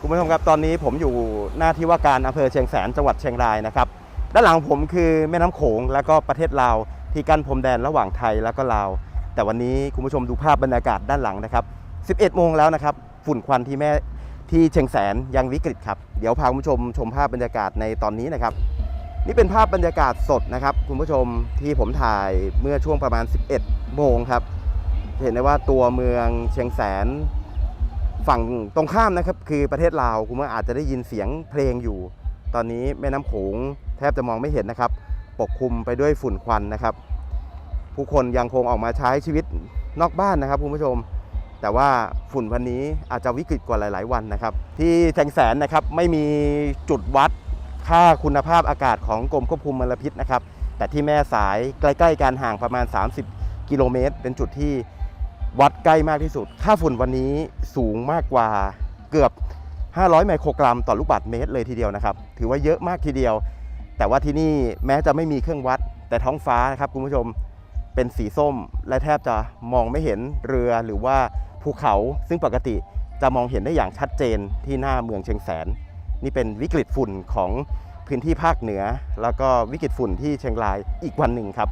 คุณผู้ชมครับตอนนี้ผมอยู่หน้าที่ว่าการอำเภอเชียงแสนจังหวัดเชียงรายนะครับด้านหลังผมคือแม่น้ำโขงแล้วก็ประเทศลาวที่กั้นพรมแดนระหว่างไทยแล้วก็ลาว แต่วันนี้คุณผู้ชมดูภาพบรรยากาศด้านหลังนะครับ 11 โมงแล้วนะครับ ฝุ่นควันที่แม่ที่เชียงแสนยังวิกฤตครับ เดี๋ยวพาคุณผู้ชมชมภาพบรรยากาศในตอนนี้นะครับ นี่เป็นภาพบรรยากาศสดนะครับ คุณผู้ชมที่ผมถ่ายเมื่อช่วงประมาณ 11 โมงครับ เห็นได้ว่าตัวเมืองเชียงแสน ฝั่งตรงข้ามนะครับคือประเทศลาวคุณผู้ชมอาจจะได้ยินเสียงเพลงอยู่ ตอนนี้แม่น้ำโขงแทบจะมองไม่เห็นนะครับ ปกคลุมไปด้วยฝุ่นควันนะครับ ผู้คนยังคงออกมาใช้ชีวิตนอกบ้านนะครับคุณผู้ชม แต่ว่าฝุ่นวันนี้อาจจะวิกฤตกว่าหลาย ๆ วันนะครับ ที่แจงแสนนะครับไม่มีจุดวัดค่าคุณภาพอากาศของกรมควบคุมมลพิษนะครับ แต่ที่แม่สายใกล้ ๆกันห่างประมาณ 30 กิโลเมตร เป็นจุดที่ วัดใกล้มากที่สุด ค่าฝุ่นวันนี้สูงมากกว่าเกือบ 500 ไมโครกรัมต่อลูกบาศก์เมตรเลยทีเดียวนะครับ ถือว่าเยอะมากทีเดียว แต่ว่าที่นี่แม้จะไม่มีเครื่องวัด แต่ท้องฟ้านะครับคุณผู้ชมเป็นสีส้ม และแทบจะมองไม่เห็นเรือหรือว่าภูเขา ซึ่งปกติจะมองเห็นได้อย่างชัดเจนที่หน้าเมืองเชียงแสน นี่เป็นวิกฤตฝุ่นของพื้นที่ภาคเหนือ แล้วก็วิกฤตฝุ่นที่เชียงรายอีกวันหนึ่งครับ